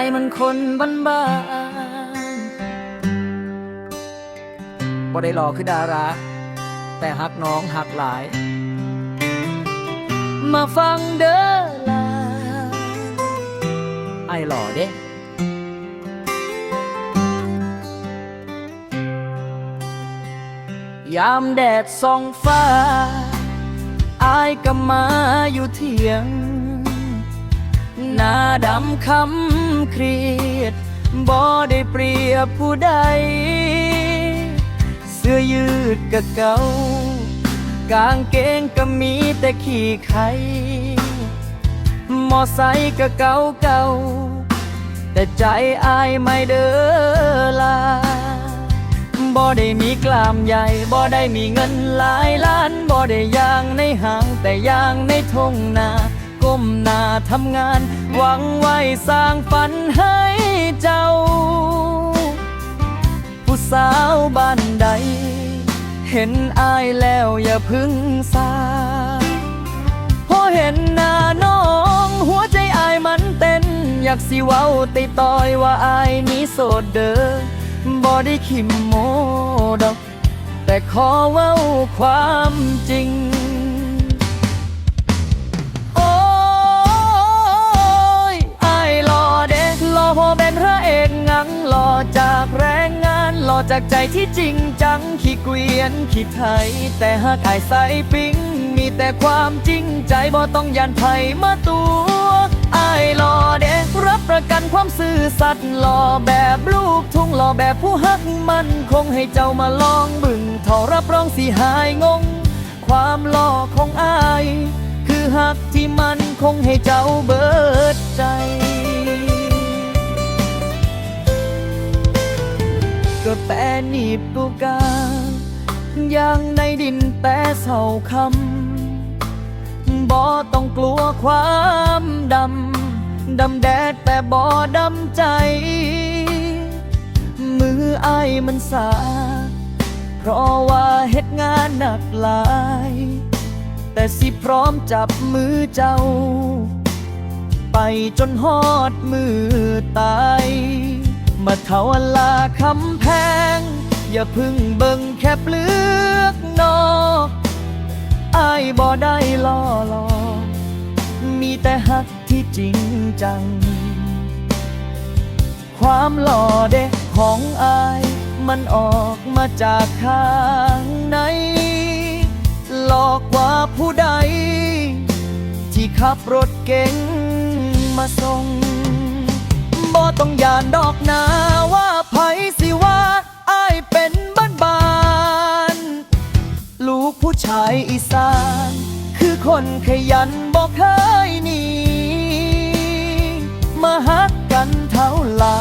ายมันคนบ้านบ้านบ่ได้หล่อคือดารา แต่หักน้องหักหลาย มาฟังเด้อลาไอหล่อเด้ยามแดดส่องฟ้า อายก็มาอยู่เที่ยง หน้าดำคำเครียดบ่ได้เปรียบผู้ใด เสื้อยืดก็เก่ากางเกงก็มีแต่ขี้ไขมอไซค์ก็เก่าเก่า แต่ใจอายไม่เด้อลาบ่ได้มีกล้ามใหญ่บ่ได้มีเงินหลายล้านบ่ได้ย่างในห้างแต่ย่างในทงนา ก้มหน้าทำงาน หวังไว้สร้างฝันให้เจ้า ผู้สาวบ้านใด เห็นอายแล้วอย่าพึ่งสาพอเห็นหน้าน้อง หัวใจอายมันเต้น อยากสิเว้าติต่อยว่าอายนี้โสดเด้อบ่ได้ขิมโมดอก แต่ขอเว้าความจริง จากใจที่จริงจัง ขี้เกวียน ขี้ไทย แต่หากอายใส่ปิงมีแต่ความจริงใจบ่ต้องยันไผมาตัวอายหล่อเด็กรับประกันความซื่อสัตย์หล่อแบบลูกทุ่งหล่อแบบผู้ฮักมันคงให้เจ้ามาลองบึงท่ารับรองสิหายงง ความหล่อของอาย คือหักที่มันคงให้เจ้าเบิดใจ ก็แปรหนีบกูกาอย่างในดินแต่เศร้าคำบ่ต้องกลัวความดำ ดำแดดแต่บ่ดำใจ มืออายมันสา เพราะว่าเฮ็ดงานหนักหลาย แต่สิพร้อมจับมือเจ้า ไปจนฮอดมือตายมาเทาลา คำแพง อย่าพึ่งเบิ่งแค่เปลือกนอกอายบ่ได้ล่อหลอกมีแต่หักที่จริงจัง ความหล่อเด็กของอาย มันออกมาจากข้างใน หลอกว่าผู้ใด ที่ขับรถเก๋งมาส่งบ่ต้องยานดอกนา กผู้ชายอีสาน คือคนขยันบอกเคยหนีมาฮักกันเท่าลา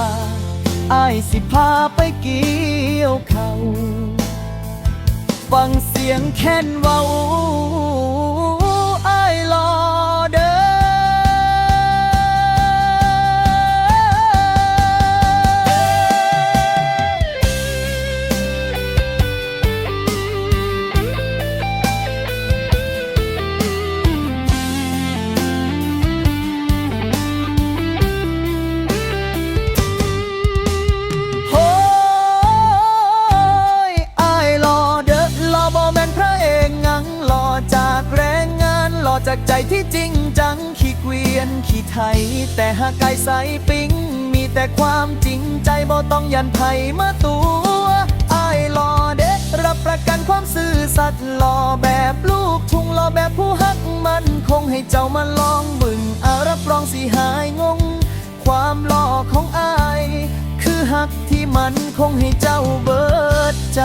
อายสิพาไปเกี่ยวเขา ฟังเสียงแค้นเว้า จากใจที่จริงจัง ขี้เกวียน ขี้ไทย แต่หากไก่ใสปิ๊งมีแต่ความจริงใจบ่ต้องยันไผมาตัวอายหล่อเด้อรับประกันความซื่อสัตย์หล่อแบบลูกทุ่งหล่อแบบผู้ฮักมันคงให้เจ้ามาลองบึงอารับรองสิหายงง ความหล่อของอาย คือหักที่มันคงให้เจ้าเบิดใจ